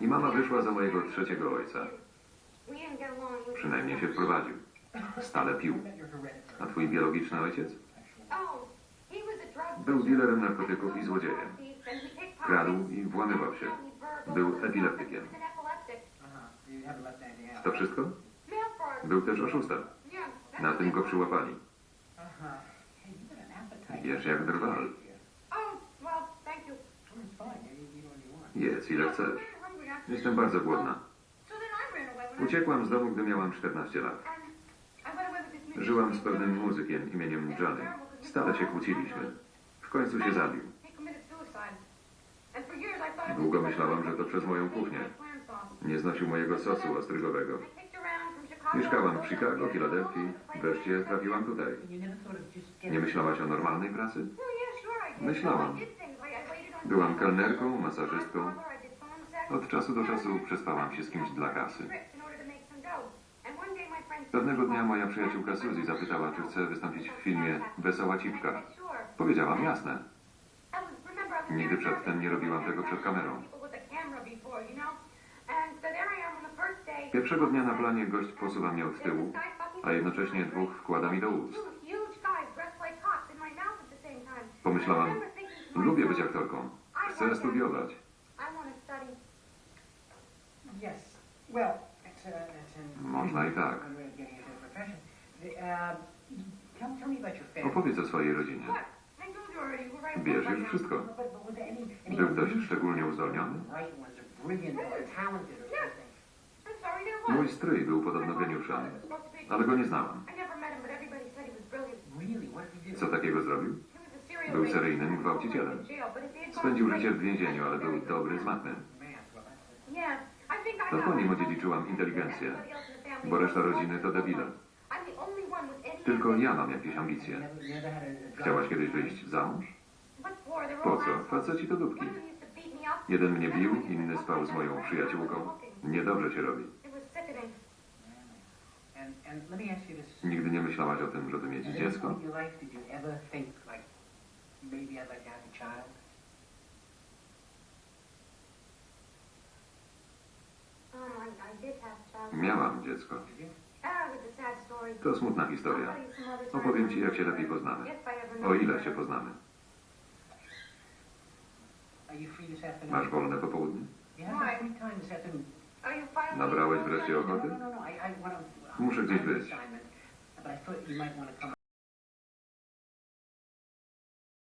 I mama wyszła za mojego trzeciego ojca. Przynajmniej się wprowadził. Stale pił. A twój biologiczny ojciec? Był dealerem narkotyków i złodziejem. Kradł i włamywał się. Był epileptykiem. To wszystko? Był też oszustem. Na tym go przyłapali. Jesz jak drwal. Jedz ile chcesz. Jestem bardzo głodna. Uciekłam z domu, gdy miałam 14 lat. Żyłam z pewnym muzykiem imieniem Johnny. Stale się kłóciliśmy. W końcu się zabił. Długo myślałam, że to przez moją kuchnię. Nie znosił mojego sosu ostrygowego. Mieszkałam w Chicago, Filadelfii. Wreszcie trafiłam tutaj. Nie myślałaś o normalnej pracy? Myślałam. Byłam kelnerką, masażystką. Od czasu do czasu przespałam się z kimś dla kasy. Pewnego dnia moja przyjaciółka Suzy zapytała, czy chcę wystąpić w filmie Wesoła Cipka. Powiedziałam jasne. Nigdy przedtem nie robiłam tego przed kamerą. Pierwszego dnia na planie gość posuwa mnie od tyłu, a jednocześnie dwóch wkłada mi do ust. Pomyślałam, lubię być aktorką. Chcę studiować. Yes. Well, that's, uh, that's Można i tak. one way of getting into the profession. The, uh, tell, tell me about your family. Opowiedz o swojej rodzinie. Wiesz już wszystko. But, but was there any, any Był ktoś szczególnie uzdolniony? right ones or brilliant or talented or something? Mój stryj był podobno geniuszem, ale go nie znałam. Really? What did he do? Co takiego zrobił? Był seryjnym gwałcicielem. Spędził życie w więzieniu, ale był dobry z matmy. To po nim odziedziczyłam inteligencję, bo reszta rodziny to debile. Tylko ja mam jakieś ambicje. Chciałaś kiedyś wyjść za mąż? Po co? Faceci to dupki. Jeden mnie bił, inny spał z moją przyjaciółką. Niedobrze się robi. Nigdy nie myślałaś o tym, żeby mieć dziecko? point in your life, did you ever think, like, maybe I'd like to have a child? Miałam dziecko. To smutna historia. Opowiem ci, jak się lepiej poznamy. O ile się poznamy. Masz wolne popołudnie? Nabrałeś wreszcie ochoty? Muszę gdzieś być.